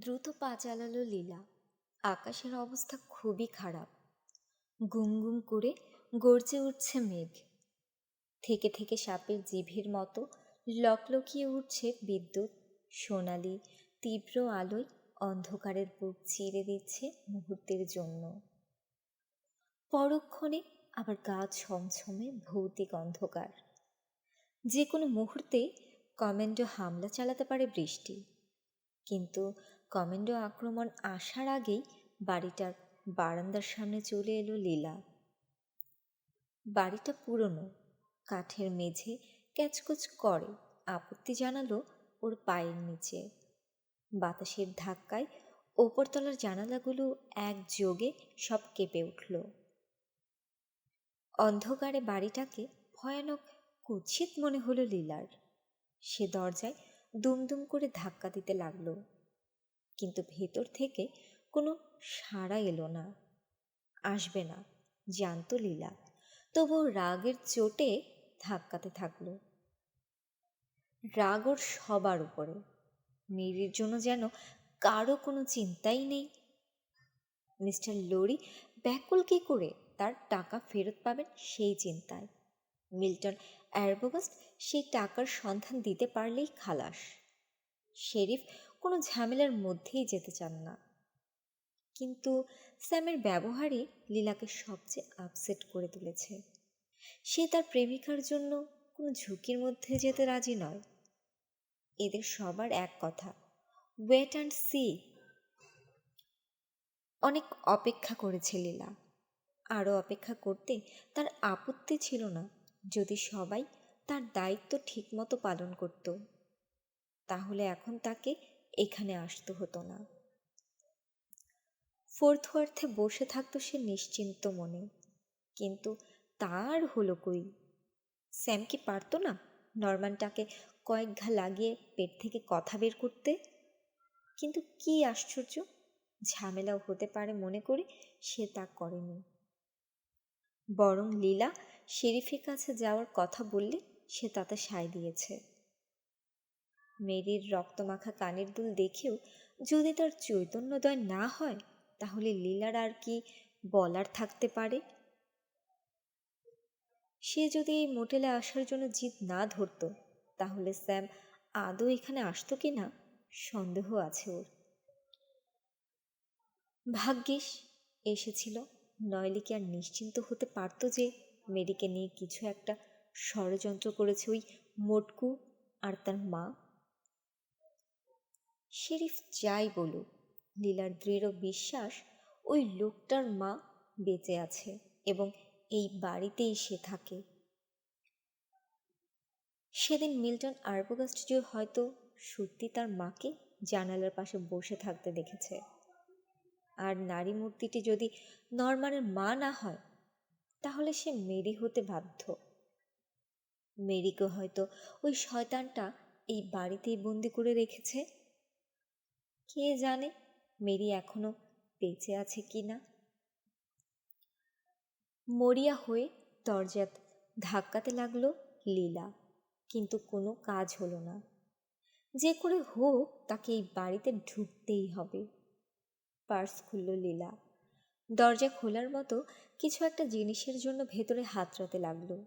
দ্রুত পা চালালো লীলা। আকাশের অবস্থা খুবই খারাপ। গুম গুম করে গর্জে উঠছে মেঘ। থেকে থেকে সাপের জিভের মতো লকলকিয়ে উঠছে বিদ্যুৎ। সোনালি, তীব্র আলোয় অন্ধকারের বুক চিরে দিচ্ছে মুহূর্তের জন্য। পরক্ষণে আবার গা ছমছমে ভৌতিক অন্ধকার। যে কোনো মুহূর্তে কমেন্ডো হামলা চালাতে পারে বৃষ্টি। কিন্তু কমেন্ডো আক্রমণ আসার আগেই বাড়িটার বারান্দার সামনে চলে এলো লীলা। বাড়িটা পুরনো, কাঠের মেঝে ক্যাচকুচ করে, আপত্তি জানালো ওর পায়ের নিচে। বাতাসের ধাক্কায় ওপরতলার জানালাগুলো একযোগে সব কেঁপে উঠল। অন্ধকারে বাড়িটাকে ভয়ানক কুৎসিত মনে হলো লীলার। সে দরজায় দুমদুম করে ধাক্কা দিতে লাগল। কিন্তু ভেতর থেকে কোনো সাড়া এলো না, আসবে না জানতো লীলা। তবুও রাগের চোটে ধাক্কাতে থাকল। রাগ ওর সবার উপরে। মেরির জন্য যেন কারও কোনো চিন্তাই নেই। মিস্টার লোরি ব্যাকুল কি করে তার টাকা ফেরত পাবেন সেই চিন্তায়। মিল্টন অ্যারবোগাস্ট সেই টাকার সন্ধান দিতে পারলেই খালাস। শেরিফ কোনো ঝামেলার মধ্যেই যেতে চান না। কিন্তু স্যামের ব্যবহারই লীলাকে সবচেয়ে আপসেট করে তুলেছে। সে তার প্রেমিকার জন্য কোনো ঝুঁকির মধ্যে যেতে রাজি নয়। এদের সবার এক কথা ওয়েট অ্যান্ড সি অনেক অপেক্ষা করেছে লীলা। আরও অপেক্ষা করতে তার আপত্তি ছিল না, যদি সবাই তার দায়িত্ব ঠিকমতো পালন করত। তাহলে এখন তাকে এখানে আসতে হতো না। ফোর্থ ওয়ার্থে বসে থাকতো সে নিশ্চিন্ত মনে। কিন্তু তার হলো কই? স্যাম কি পারতো না নর্মানটাকে কয়েক ঘা লাগিয়ে পেট থেকে কথা বের করতে? কিন্তু কি আশ্চর্য, ঝামেলাও হতে পারে মনে করে সে তা করেনি। বরং লীলা শেরিফের কাছে যাওয়ার কথা বললে সে তাতে সায় দিয়েছে। মেরির রক্তমাখা কানের দুল দেখেও যদি তার চৈতন্যদয় না হয়, তাহলে লীলার আর কি বলার থাকতে পারে? সে যদি এই মোটেলে আসার জন্য জিদ না ধরত, তাহলে স্যাম আদৌ এখানে আসতো কি না? সন্দেহ আছে ওর। ভাগ্যিস, এসেছিল। নইলে কি আর নিশ্চিন্ত হতে পারতো যে মেরিকে নিয়ে কিছু একটা ষড়যন্ত্র করেছে ওই মোটকু আর তার মা। শেরিফ যাই বলুক, লীলার দৃঢ় বিশ্বাস ওই লোকটার মা বেঁচে আছে এবং এই বাড়িতেই সে থাকে। সেদিন মিল্টন আরবোগাস্ট যে হয়তো সত্যি তার মাকে জানালার পাশে বসে থাকতে দেখেছে। আর নারী মূর্তিটি যদি নর্মানের মা না হয়, তাহলে সে মেরি হতে বাধ্য। মেরিকে হয়তো ওই শয়তানটা এই বাড়িতেই বন্দি করে রেখেছে। কে জানে মেরি এখনও বেঁচে আছে কি না? মরিয়া হয়ে দরজা ধাক্কাতে লাগল লীলা, কিন্তু কোনো কাজ হলো না। যে করে হোক তাকে এই বাড়িতে ঢুকতেই হবে, পার্স খুলল লীলা। দরজা খোলার মতো কিছু একটা জিনিসের জন্য ভেতরে হাতড়াতে লাগল।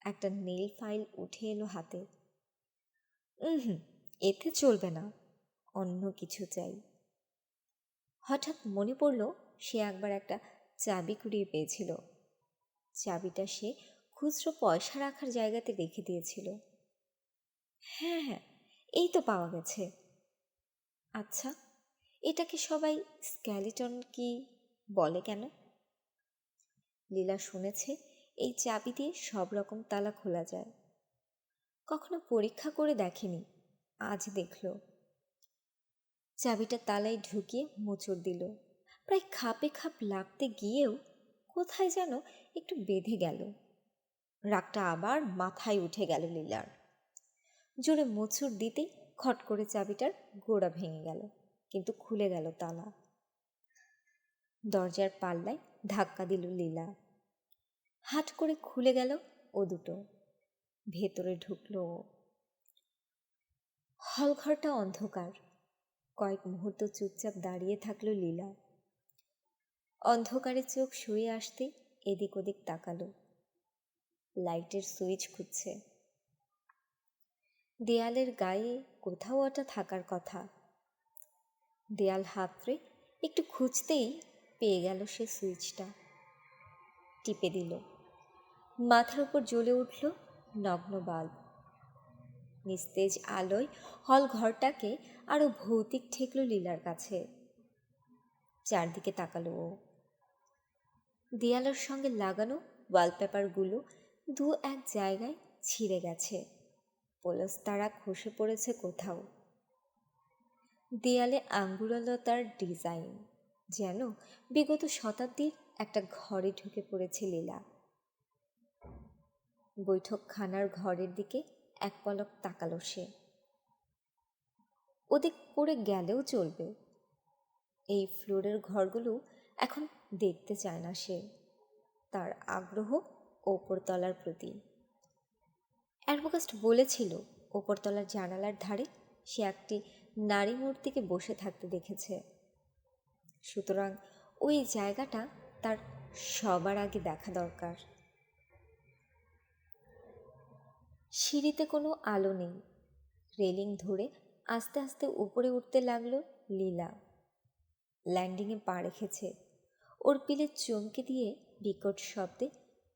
একটা নেল ফাইল উঠে এলো হাতে। হুম, এতে চলবে না। অন্য কিছু চাই। হঠাৎ মনে পড়ল সে একবার একটা চাবি কুড়িয়ে পেয়েছিল। চাবিটা সে খুচরো পয়সা রাখার জায়গাতে রেখে দিয়েছিল। হ্যাঁ হ্যাঁ এই তো পাওয়া গেছে। আচ্ছা এটাকে সবাই স্ক্যালিটন কি বলে কেন? লীলা শুনেছে এই চাবি দিয়ে সব রকম তালা খোলা যায়। কখনো পরীক্ষা করে দেখেনি, আজ দেখল। চাবিটা তালায় ঢুকিয়ে মোচড় দিল। প্রায় খাপে খাপ লাগতে গিয়েও কোথায় যেন একটু বেঁধে গেল। রাগটা আবার মাথায় উঠে গেল লীলার। জোরে মোচড় দিতেই খট করে চাবিটার গোড়া ভেঙে গেল, কিন্তু খুলে গেল তালা। দরজার পাল্লায় ধাক্কা দিল লীলা। হাট করে খুলে গেল ও দুটো। ভেতরে ঢুকল হলঘরটা অন্ধকার। কয়েক মুহূর্ত চুপচাপ দাঁড়িয়ে থাকল লীলা। অন্ধকারে চোখ শুয়ে আসতে এদিক ওদিক তাকালো। লাইটের সুইচ খুঁজছে। দেয়ালের গায়ে কোথাও ওটা থাকার কথা। দেয়াল হাতড়ে একটু খুঁজতেই পেয়ে গেল সে সুইচটা। টিপে দিল। মাথার উপর জ্বলে উঠল নগ্ন বাল্ব। নিস্তেজ আলোয় হল ঘরটাকে আরও ভৌতিক ঠেকল লীলার কাছে। চারদিকে তাকালো ও। দেয়ালের সঙ্গে লাগানো ওয়ালপেপারগুলো দু এক জায়গায় ছিঁড়ে গেছে। পলস্তারা খসে পড়েছে কোথাও। দেয়ালে আঙ্গুরলতার ডিজাইন। যেন বিগত শতাব্দীর একটা ঘরে ঢুকে পড়েছে লীলা। বৈঠকখানার ঘরের দিকে এক পলক তাকালো সে। ওদিক করে গেলেও চলবে। এই ফ্লোরের ঘরগুলো এখন দেখতে চায় না সে। তার আগ্রহ ওপরতলার প্রতি। অ্যাডভোকাস্ট বলেছিল, ওপরতলার জানালার ধারে সে একটি নারী মূর্তিকে বসে থাকতে দেখেছে। সুতরাং ওই জায়গাটা তার সবার আগে দেখা দরকার। সিঁড়িতে কোনো আলো নেই। রেলিং ধরে আস্তে আস্তে উপরে উঠতে লাগল লীলা। ল্যান্ডিংয়ে পা রেখেছে। ওর পিলে চমকে দিয়ে বিকট শব্দে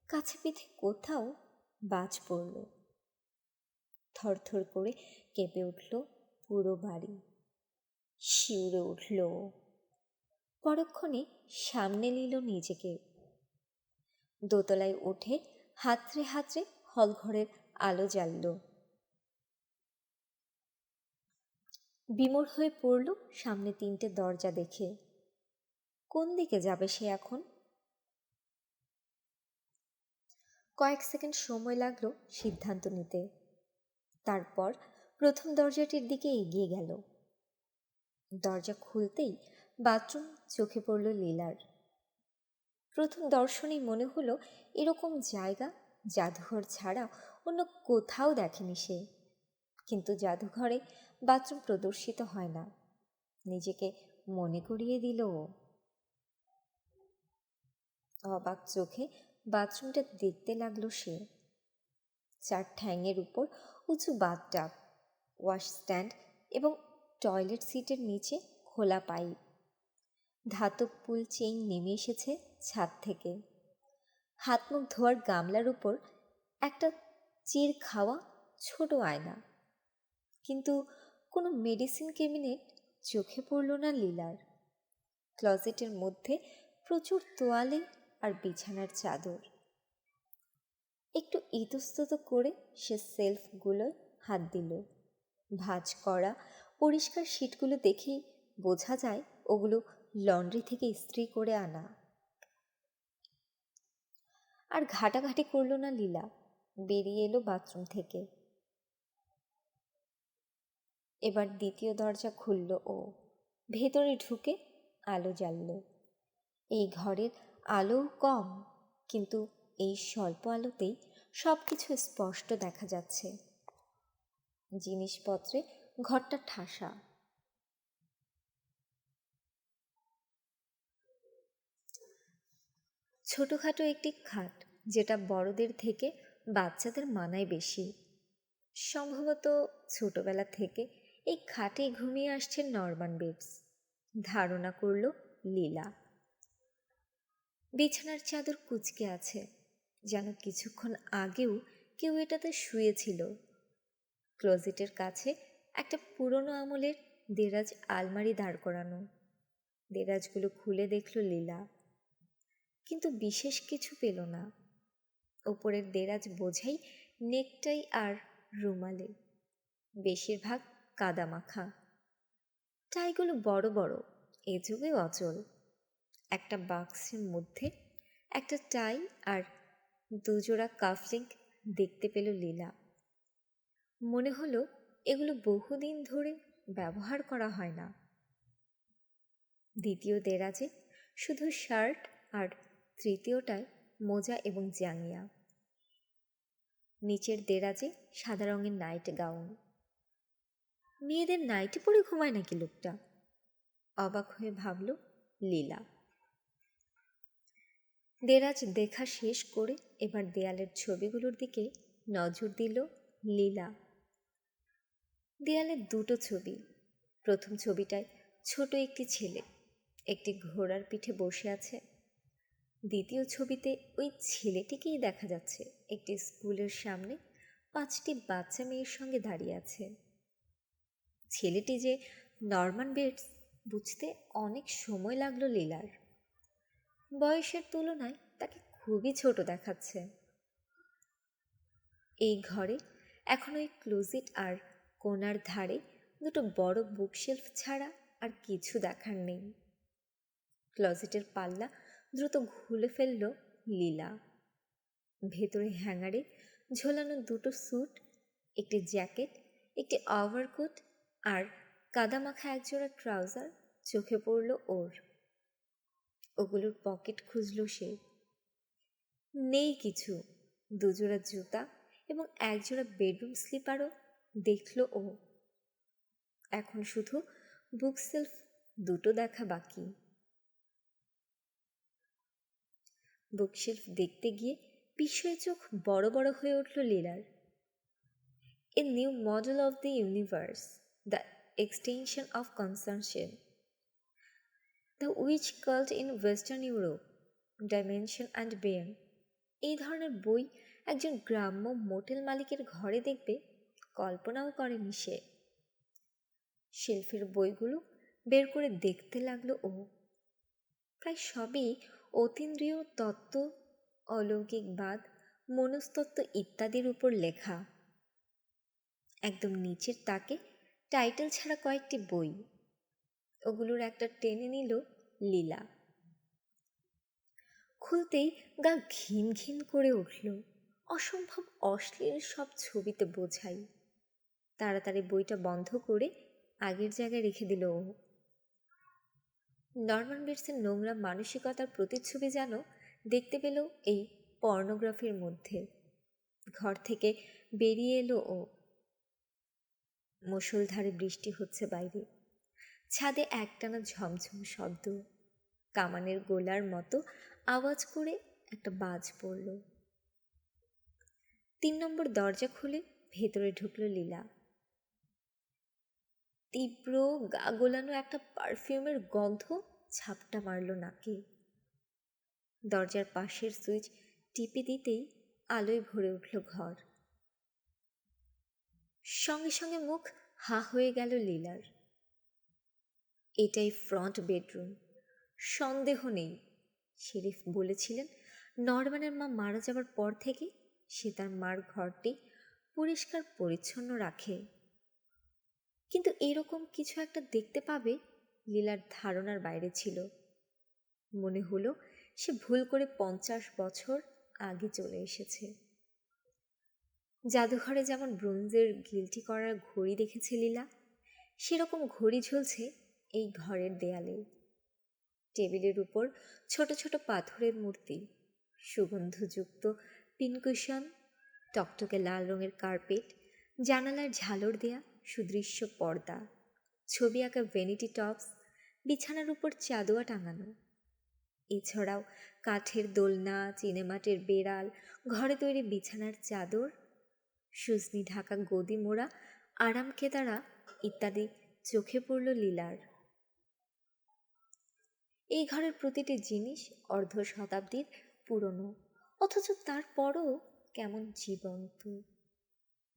কাছে পিঠে কোথাও বাজ পড়ল। থরথর করে কেঁপে উঠল পুরো বাড়ি। শিউরে উঠল। পরক্ষণে সামনে নিল নিজেকে। দোতলায় উঠে হাতড়ে হাতড়ে হলঘরের আলো জ্বালল। বিমর হয়ে পড়ল সামনে তিনটে দরজা দেখে। কোন দিকে যাবে সে এখন? কয়েক সেকেন্ড সময় লাগল সিদ্ধান্ত নিতে। তারপর প্রথম দরজাটির দিকে এগিয়ে গেল। দরজা খুলতেই বাথরুম চোখে পড়ল লীলার। প্রথম দর্শনেই মনে হলো এরকম জায়গা, জাদুঘর ছাড়া অন্য কোথাও দেখেনি সে। কিন্তু জাদুঘরে বাথরুম প্রদর্শিত হয় না। নিজেকে মনে করিয়ে দিল অবাক চোখে বাথরুমটা দেখতে লাগল সে। চার ঠ্যাংয়ের উপর উঁচু বাথটাব, ওয়াশ স্ট্যান্ড এবং টয়লেট সিটের নিচে খোলা পাইপ। ধাতব পুল চেইন নেমে এসেছে ছাদ থেকে। হাত মুখ ধোয়ার গামলার উপর একটা চির খাওয়া ছোট আয়না। কিন্তু কোনো মেডিসিন ক্যাবিনেট চোখে পড়ল না লীলার। ক্লজেটের মধ্যে প্রচুর তোয়ালে আর বিছানার চাদর। একটু ইতস্তত করে সে সেলফগুলোয় হাত দিল। ভাঁজ করা, পরিষ্কার শিটগুলো দেখেই বোঝা যায় ওগুলো লন্ড্রি থেকে ইস্ত্রি করে আনা। আর ঘাটাঘাটি করল না লীলা। বেরিয়ে এলো বাথরুম থেকে। এবার দ্বিতীয় দরজা খুলল ও ভেতরে ঢুকে আলো জ্বালল। এই ঘরের আলো কম, কিন্তু এই স্বল্প আলোতেই সব কিছু স্পষ্ট দেখা যাচ্ছে। জিনিসপত্রে ঘরটা ঠাসা। ছোটোখাটো একটি খাট, যেটা বড়দের থেকে বাচ্চাদের মানায় বেশি। সম্ভবত ছোটবেলা থেকে এই খাটে ঘুমিয়ে আসছে নরমান বেবস। ধারণা করল লীলা। বিছানার চাদর কুচকে আছে। যেন কিছুক্ষণ আগেও কেউ এটাতে শুয়েছিল। ক্লোজেটের কাছে একটা পুরনো আমলের দেরাজ আলমারি দাঁড় করানো। দেরাজগুলো খুলে দেখল লীলা। কিন্তু বিশেষ কিছু পেল না। ওপরের দেরাজ বোঝাই নেকটাই আর রুমালে। বেশিরভাগ কাদা মাখা টাইগুলো বড় বড়, এ যুগে অচল। একটা বাক্সের মধ্যে একটা টাই আর দুজোড়া কাফলিঙ্ক দেখতে পেল লীলা। মনে হলো এগুলো বহুদিন ধরে ব্যবহার করা হয় না। দ্বিতীয় দেরাজে শুধু শার্ট আর তৃতীয়টায় মোজা এবং জাঙ্গিয়া। নিচের দেরাজে সাদা রঙের নাইট গাউন। মেয়েদের নাইটি পরে ঘুমায় নাকি লোকটা? অবাক হয়ে ভাবল লীলা। দেরাজ দেখা শেষ করে এবার দেয়ালের ছবিগুলোর দিকে নজর দিল লীলা। দেয়ালে দুটো ছবি। প্রথম ছবিটায় ছোট একটি ছেলে, একটি ঘোড়ার পিঠে বসে আছে। দ্বিতীয় ছবিতে ওই ছেলেটিকেই দেখা যাচ্ছে। একটি স্কুলের সামনে পাঁচটি বাচ্চা মেয়ের সঙ্গে দাঁড়িয়ে আছে। ছেলেটি যে নর্মান বেটস, বুঝতে অনেক সময় লাগল লীলার। বয়সের তুলনায় তাকে খুবই ছোট দেখাচ্ছে। এই ঘরে এখন ওই ক্লোজিট আর কোনার ধারে দুটো বড় বুকশেলফ ছাড়া আর কিছু দেখার নেই। ক্লজেটের পাল্লা দ্রুত খুলে ফেলল লীলা। ভেতরে হ্যাঙ্গারে ঝোলানো দুটো স্যুট, একটি জ্যাকেট, একটি ওভারকোট আর কাদামাখা একজোড়া ট্রাউজার চোখে পড়ল ওর। ওগুলোর পকেট খুঁজল সে। নেই কিছু। দুজোড়া জুতা এবং একজোড়া বেডরুম স্লিপারও দেখল ও। এখন শুধু বুক সেলফ দুটো দেখা বাকি। বুকশেলফ দেখতে গিয়ে বিস্ময়ে চোখ বড় বড় হয়ে উঠল লীলার। A new model of the universe, the extension of consciousness the witch cult in western Europe, dimension and bear এই ধরনের বই একজন গ্রাম্য মোটেল মালিকের ঘরে দেখবে কল্পনাও করেনি সে। শেলফের বইগুলো বের করে দেখতে লাগল ও। প্রায় সবই অতীন্দ্রিয় তত্ত্ব অলৌকিকবাদ মনস্তত্ত্ব ইত্যাদির উপর লেখা। একদম নিচের তাকে টাইটেল ছাড়া কয়েকটি বই। ওগুলোর একটা টেনে নিল লীলা। খুলতেই গা ঘিন ঘিন করে উঠল। অসম্ভব অশ্লীল সব ছবিতে বোঝাই। তাড়াতাড়ি বইটা বন্ধ করে আগের জায়গায় রেখে দিল ও। নর্মান বেটসের নোংরা মানসিকতার প্রতিচ্ছবি যেন দেখতে পেল এই পর্নোগ্রাফির মধ্যে। ঘর থেকে বেরিয়ে এলো ও। মুসলধারে বৃষ্টি হচ্ছে বাইরে। ছাদে একটানা ঝমঝম শব্দ। কামানের গোলার মতো আওয়াজ করে একটা বাজ পড়ল। তিন নম্বর দরজা খুলে ভেতরে ঢুকলো লীলা। তীব্র গা গোলানো একটা পারফিউমের গন্ধ ঝাপটা মারল নাকে। দরজার পাশের সুইচ টিপে দিতেই আলোয় ভরে উঠল ঘর। সঙ্গে সঙ্গে মুখ হা হয়ে গেল লীলার। এটাই ফ্রন্ট বেডরুম। সন্দেহ নেই। শেরিফ বলেছিলেন নরমানের মা মারা যাওয়ার পর থেকে সে তার মার ঘরটি পরিষ্কার পরিচ্ছন্ন রাখে। কিন্তু এরকম কিছু একটা দেখতে পাবে লীলার ধারণার বাইরে ছিল। মনে হলো সে ভুল করে পঞ্চাশ বছর আগে চলে এসেছে। জাদুঘরে যেমন ব্রোঞ্জের গিলটি করার ঘড়ি দেখেছে লীলা, সেরকম ঘড়ি ঝুলছে এই ঘরের দেয়ালে। টেবিলের উপর ছোট ছোট পাথরের মূর্তি, সুগন্ধযুক্ত পিনকুশন, টকটকে লাল রঙের কার্পেট, জানালার ঝালর দেয়া সুদৃশ্য পর্দা, ছবি আঁকা ভেনিটি টপস বিছানার উপর চাদোয়া টাঙানো। এছাড়াও কাঠের দোলনা চিনেমাটের বেড়াল, ঘরে তৈরি বিছানার চাদর, সুজনি ঢাকা গদি মোড়া, আরাম কেদারা ইত্যাদি চোখে পড়ল লীলার। এই ঘরের প্রতিটি জিনিস অর্ধ শতাব্দীর পুরনো, অথচ তারপরও কেমন জীবন্ত।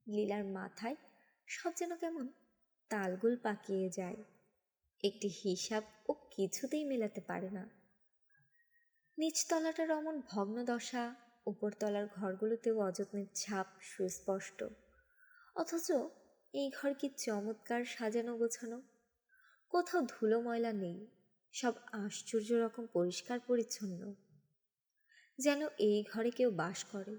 লীলার মাথায় সব যেন কেমন তালগোল পাকিয়ে যায়। একটি হিসাব ও কিছুতেই মেলাতে পারে না। নিচতলাটার অমন ভগ্নদশা উপরতলার ঘরগুলোতেও অযত্নের ছাপ সুস্পষ্ট। অথচ এই ঘর কি চমৎকার সাজানো গোছানো? কোথাও ধুলো ময়লা নেই, সব আশ্চর্য রকম পরিষ্কার পরিচ্ছন্ন। যেন এই ঘরে কেউ বাস করে।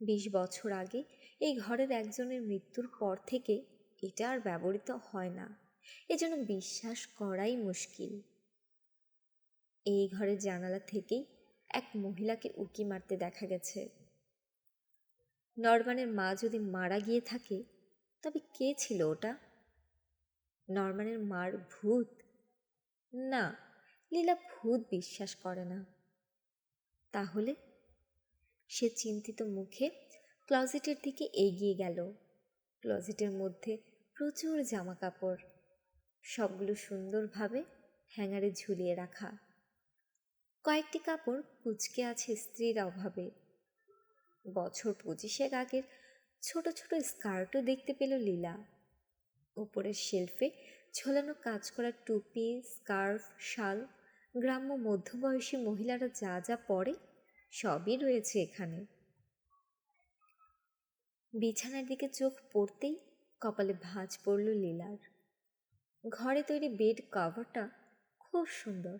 বিশ বছর আগে এই ঘরের একজনের মৃত্যুর পর থেকে এটা আর ব্যবহৃত হয় না। এজন্য বিশ্বাস করাই মুশকিল। এই ঘরের জানালা থেকেই এক মহিলাকে উকি মারতে দেখা গেছে। নরমানের মা যদি মারা গিয়ে থাকে, তবে কে ছিল ওটা? নর্মানের মার ভূত? না, লীলা ভূত বিশ্বাস করে না। তাহলে? সে চিন্তিত মুখে ক্লজেটের দিকে এগিয়ে গেল। ক্লজেটের মধ্যে প্রচুর জামা কাপড় সবগুলো সুন্দরভাবে হ্যাঙ্গারে ঝুলিয়ে রাখা। কয়েকটি কাপড় কুচকে আছে স্ত্রীর অভাবে। বছর পঁচিশেক আগের ছোট ছোট স্কার্টও দেখতে পেল লীলা। উপরের শেলফে ঝোলানো কাজ করা টুপি, স্কার্ফ, শাল, গ্রাম্য মধ্যবয়সী মহিলারা যা যা পরে সবই রয়েছে এখানে। বিছানার দিকে চোখ পড়তেই কপালে ভাঁজ পড়ল লীলার। ঘরে তৈরি বেড কভারটা খুব সুন্দর।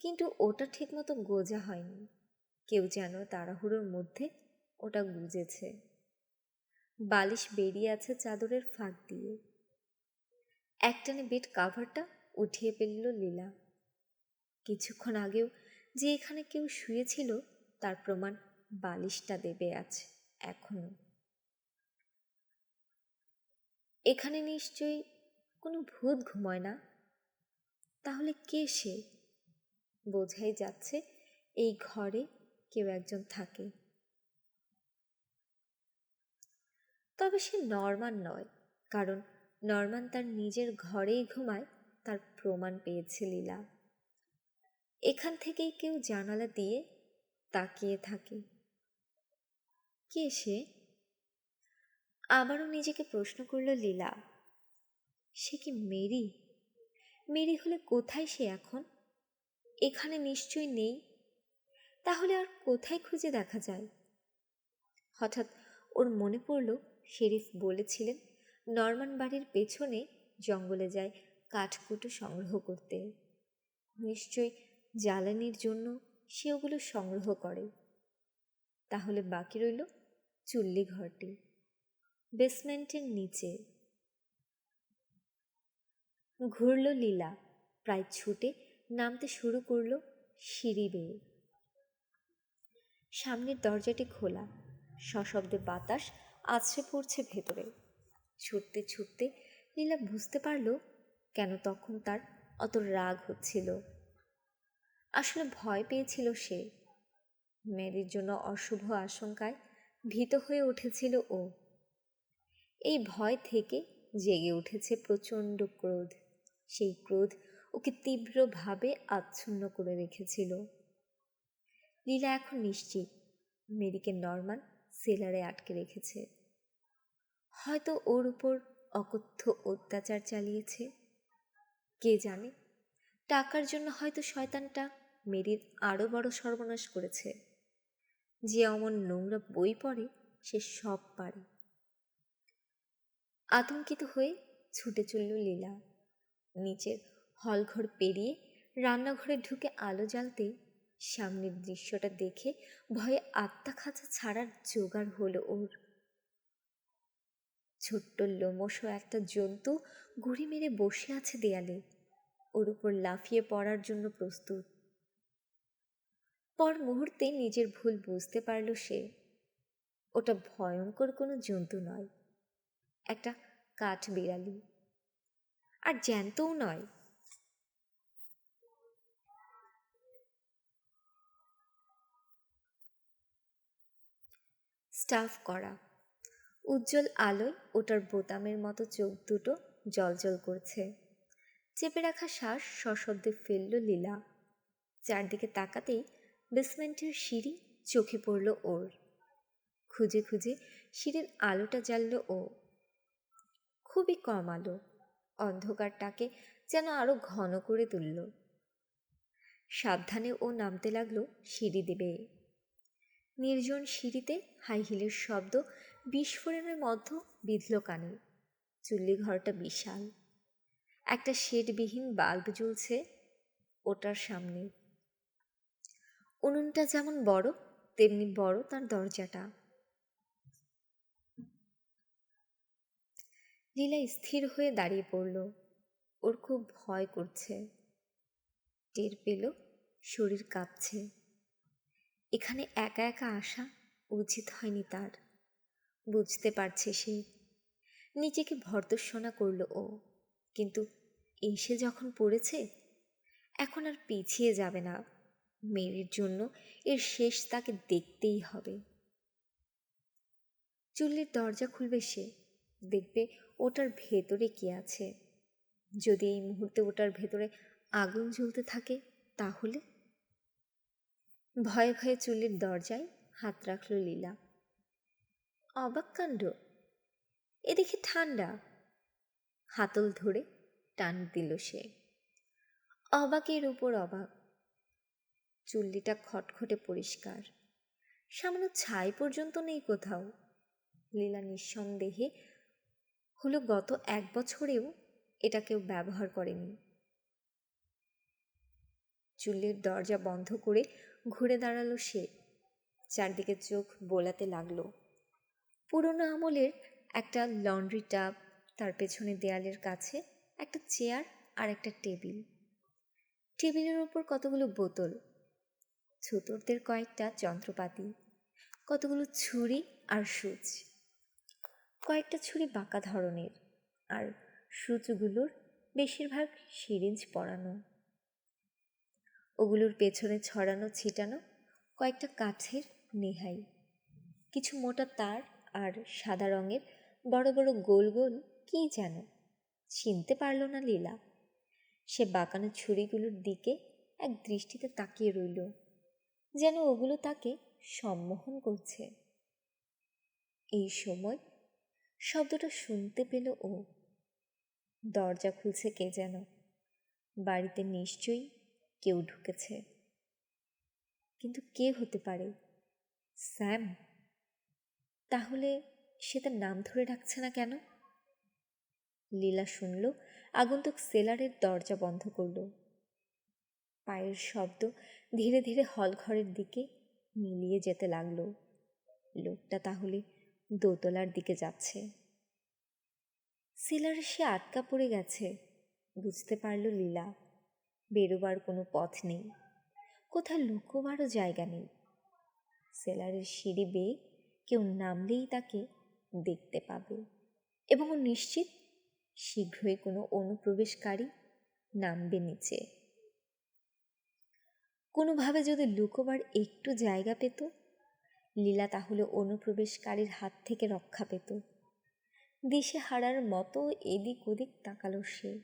কিন্তু ওটা ঠিকমতো গোজা হয়নি। কেউ যেন তাড়াহুড়োর মধ্যে ওটা গুজেছে। বালিশ বেরিয়ে আছে চাদরের ফাঁক দিয়ে। একটানে বেড কাভারটা উঠিয়ে ফেলল লীলা। কিছুক্ষণ আগেও যে এখানে কেউ শুয়েছিল, তার প্রমাণ বালিশটা দেবে আছে এখনও। এখানে নিশ্চয়ই কোনো ভূত ঘুমায় না? তাহলে কে সে? বোঝাই যাচ্ছে এই ঘরে কেউ একজন থাকে। তবে সে নর্মান নয়, কারণ নর্মান তার নিজের ঘরেই ঘুমায়, তার প্রমাণ পেয়েছে লীলা। এখান থেকেই কেউ জানালা দিয়ে তাকিয়ে থাকে। কে সে? আবারও নিজেকে প্রশ্ন করল লীলা। সে কি মেরি? মেরি হলে কোথায় সে এখন? এখানে নিশ্চয় নেই। তাহলে আর কোথায় খুঁজে দেখা যায়? হঠাৎ ওর মনে পড়ল, শেরিফ বলেছিলেন, নর্মান বাড়ির পেছনে জঙ্গলে যায় কাঠকুটো সংগ্রহ করতে। নিশ্চয় জ্বালানির জন্য সে ওগুলো সংগ্রহ করে। তাহলে বাকি রইল চুল্লি ঘরটি। বেসমেন্টের নিচে। ঘুরল লীলা। প্রায় ছুটে নামতে শুরু করল সিঁড়ি বেয়ে। সামনের দরজাটি খোলা। সশব্দে বাতাস আছড়ে পড়ছে ভেতরে। ছুটতে ছুটতে লীলা বুঝতে পারল কেন তখন তার অত রাগ হচ্ছিল। আসলে ভয় পেয়েছিল সে। মেরির জন্য অশুভ আশঙ্কায় ভীত হয়ে উঠেছিল ও। এই ভয় থেকে জেগে উঠেছে প্রচণ্ড ক্রোধ। সেই ক্রোধ ওকে তীব্রভাবে আচ্ছন্ন করে রেখেছিল। লীলা এখন নিশ্চিত, মেরিকে নর্মান সেলারে আটকে রেখেছে। হয়তো ওর উপর অকথ্য অত্যাচার চালিয়েছে। কে জানে? টাকার জন্য হয়তো শয়তানটা মেরির আরও বড় সর্বনাশ করেছে। যে অমন নোংরা বই পড়ে, সে সব পারে। আতঙ্কিত হয়ে ছুটে চলল লীলা। নিচের হলঘর পেরিয়ে রান্নাঘরে ঢুকে আলো জ্বালতে সামনের দৃশ্যটা দেখে ভয়ে আত্মা খাঁচা ছাড়ার জোগাড় হলো ওর। ছোট্ট লোমস একটা জন্তু গুড়ি মেরে বসে আছে দেয়ালে। ওর উপর লাফিয়ে পড়ার জন্য প্রস্তুত। পর মুহূর্তে নিজের ভুল বুঝতে পারল সে। ওটা ভয়ঙ্কর কোনো জন্তু নয়, একটা কাঠ বিড়ালি। আর জ্যান্তও নয়। স্টাফ করা। উজ্জ্বল আলোয় ওটার বোতামের মতো চোখ দুটো জলজল করছে। চেপে রাখা শ্বাস সশব্দে ফেলল লীলা। চারদিকে তাকাতেই বেসমেন্টের সিঁড়ি চোখে পড়ল ওর। খুঁজে খুঁজে সিঁড়ির আলোটা জ্বালল ও। খুবই কম আলো, অন্ধকারটাকে যেন আরও ঘন করে তুলল। সাবধানে ও নামতে লাগল সিঁড়ি দেবে। নির্জন সিঁড়িতে হাই হিলের শব্দ বিস্ফোরণের মধ্যে বিঁধল কানে। চুল্লি ঘরটা বিশাল। একটা শেডবিহীন বাল্ব জ্বলছে ওটার সামনে। উনুনটা যেমন বড়, তেমনি বড় তার দরজাটা। লীলা স্থির হয়ে দাঁড়িয়ে পড়ল। ওর খুব ভয় করছে। টের পেল শরীর কাঁপছে। এখানে একা একা আসা উচিত হয়নি তার। বুঝতে পারছে সে। নিজেকে ভর্তস্বনা করল ও। কিন্তু এসে যখন পড়েছে, এখন আর পিছিয়ে যাবে না। মেরির জন্য এর শেষ তাকে দেখতেই হবে। চুল্লির দরজা খুলবে সে। দেখবে ওটার ভেতরে কি আছে। যদি এই মুহূর্তে ওটার ভেতরে আগুন জ্বলতে থাকে, তাহলে? ভয়ে ভয়ে চুল্লির দরজায় হাত রাখল লীলা। অবাক কাণ্ড। এদিকে ঠান্ডা। হাতল ধরে টান দিল সে। অবাকের উপর অবাক। চুল্লিটা খটখটে পরিষ্কার। সামান্য ছাই পর্যন্ত নেই কোথাও। লীলা নিঃসন্দেহে হলো গত এক বছরেও এটা কেউ ব্যবহার করেনি। চুল্লির দরজা বন্ধ করে ঘুরে দাঁড়াল সে। চারদিকে চোখ বোলাতে লাগল। পুরনো আমলের একটা লন্ড্রি টাব, তার পেছনে দেয়ালের কাছে একটা চেয়ার আর একটা টেবিল। টেবিলের ওপর কতগুলো বোতল ছুতরদের কয়েকটা যন্ত্রপাতি, কতগুলো ছুরি আর সুচ, কয়েকটা ছুরি বাঁকা ধরনের আর সূচগুলোর বেশিরভাগ সিরিঞ্জ পরানো। ওগুলোর পেছনে ছড়ানো, ছিটানো কয়েকটা কাঠের নেহাই। কিছু মোটা তার আর সাদা রঙের বড় বড় গোল গোল, কী যেন, চিনতে পারল না লীলা। সে বাঁকানো ছুরিগুলোর দিকে এক দৃষ্টিতে তাকিয়ে রইল। যেন ওগুলো তাকে সম্মোহন করছে। এই সময় শব্দটা শুনতে পেল ও। দরজা খুলছে কে যেন। বাড়িতে নিশ্চয়ই কেউ ঢুকেছে। কিন্তু কে হতে পারে? স্যাম? তাহলে সে তার নাম ধরে ডাকছে না কেন? লীলা শুনল, আগন্তুক সেলারের দরজা বন্ধ করল। পায়ের শব্দ ধীরে ধীরে হল ঘরের দিকে মিলিয়ে যেতে লাগল। লোকটা তাহলে দোতলার দিকে যাচ্ছে। সেলারে সে আটকা পড়ে গেছে, বুঝতে পারল লীলা। বেরোবার কোনো পথ নেই, কোথাও লুকোবারও জায়গা নেই। সেলারের সিঁড়ি বেয়ে কেউ নামলেই তাকে দেখতে পাবে এবং ও নিশ্চিত শীঘ্রই কোনো অনুপ্রবেশকারী নামবে নিচে। কোনোভাবে যদি লুকোবার একটু জায়গা পেত, লীলা তাহলে অনুপ্রবেশকারীর হাত থেকে রক্ষা পেত। দিশে হারার মতো এদিক ওদিক তাকালো সে।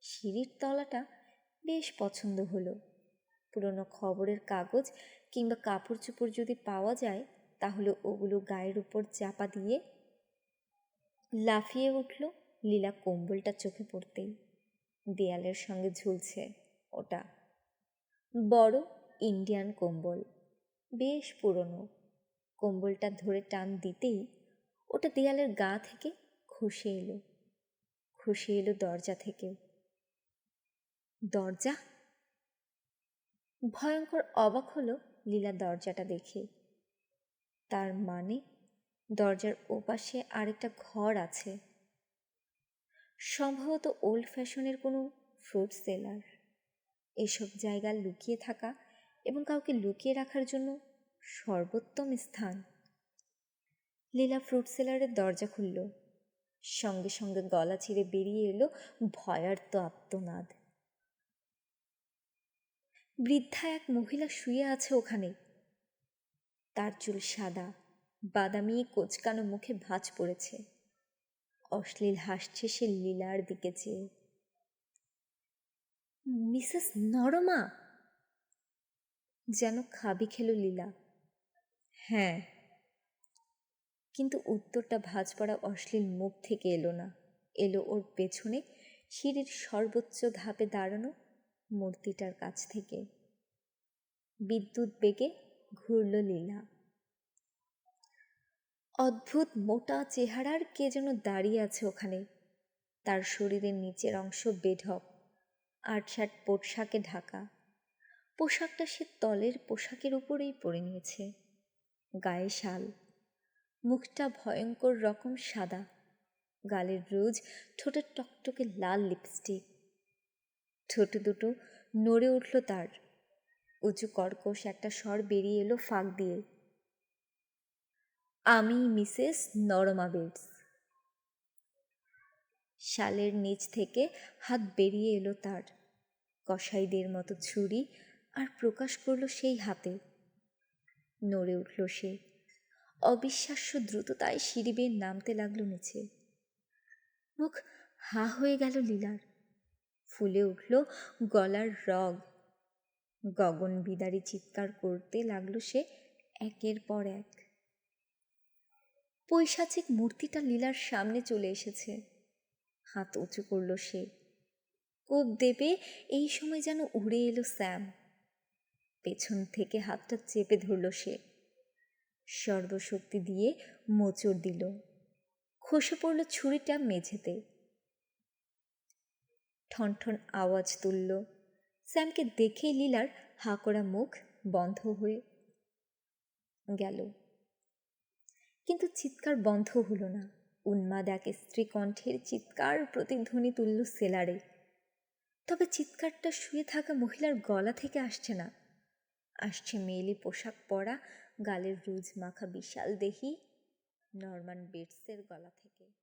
সিঁড়ির তলাটা বেশ পছন্দ হলো। পুরনো খবরের কাগজ কিংবা কাপড় চোপড় যদি পাওয়া যায়, তাহলে ওগুলো গায়ের উপর চাপা দিয়ে লাফিয়ে উঠল লীলা কম্বলটা চোখে পড়তেই। দেয়ালের সঙ্গে ঝুলছে ওটা। বড় ইন্ডিয়ান কম্বল, বেশ পুরনো। কম্বলটা ধরে টান দিতেই ওটা দেয়ালের গা থেকে খসে এলো। খসে এলো দরজা থেকেও দরজা? ভয়ঙ্কর অবাক হলো লীলা দরজাটা দেখে। তার মানে দরজার ওপাশে আরেকটা ঘর আছে। সম্ভবত ওল্ড ফ্যাশনের কোনো ফ্রুট সেলার। এসব জায়গা লুকিয়ে থাকা এবং কাউকে লুকিয়ে রাখার জন্য সর্বোত্তম স্থান। লীলা ফ্রুট সেলারের দরজা খুলল। সঙ্গে সঙ্গে গলা ছিঁড়ে বেরিয়ে এলো ভয়ার্ত আত্মনাদ। বৃদ্ধা এক মহিলা শুয়ে আছে ওখানে। তার চুল সাদা, বাদামি, কোচকানো মুখে ভাঁজ পড়েছে। অশ্লীল হাসছে সে লীলার দিকে চেয়ে। Mrs Norma? যেন খাবি খেলো লীলা। হ্যাঁ। কিন্তু উত্তরটা ভাঁজ পড়া অশ্লীল মুখ থেকে এলো না। এলো ওর পেছনে সিঁড়ির সর্বোচ্চ ধাপে দাঁড়ানো মূর্তিটার কাছ থেকে। বিদ্যুৎ বেগে ঘুরল লীলা। অদ্ভুত মোটা চেহারার কে যেন দাঁড়িয়ে আছে ওখানে। তার শরীরের নিচের অংশ বেঢপ। আটসাট পোশাকে ঢাকা। পোশাকটা সে তলের পোশাকের উপরেই পরে নিয়েছে। গায়ে শাল। মুখটা ভয়ঙ্কর রকম সাদা। গালের রোজ ঠোঁটের টকটকে লাল লিপস্টিক। ঠোঁট দুটো নড়ে উঠল তার। উঁচু কর্কশ একটা স্বর বেরিয়ে এলো ফাঁক দিয়ে। আমি মিসেস নরমা বেটস। শালের নিচ থেকে হাত বেরিয়ে এলো তার। কসাইদের মতো ছুরি আর প্রকাশ করল সেই হাতে। নড়ে উঠল সে। অবিশ্বাস্য দ্রুততায় সিঁড়ি বেয়ে নামতে লাগল নিচে। মুখ হা হয়ে গেল লীলার। ফুলে উঠল গলার রগ। গগন বিদারি চিৎকার করতে লাগল সে একের পর এক। পৈশাচিক মূর্তিটা লীলার সামনে চলে এসেছে। হাত উঁচু করল সে। কোপ দেবে, এই সময় যেন উড়ে এলো স্যাম। পেছন থেকে হাতটা চেপে ধরল সে। সর্বশক্তি দিয়ে মোচড় দিল। খসে পড়ল ছুরিটা মেঝেতে। ঠনঠন আওয়াজ তুলল। স্যামকে দেখে লীলার হা করা মুখ বন্ধ হয়ে গেল। কিন্তু চিৎকার বন্ধ হলো না। উন্মাদ এক স্ত্রী কণ্ঠের চিৎকার প্রতিধ্বনি তুলল সেলারে। তবে চিৎকারটা শুয়ে থাকা মহিলার গলা থেকে আসছে না। আসছে মেয়েলি পোশাক পরা, গালের রুজ মাখা বিশাল দেহি, নরমান বেটসের গলা থেকে।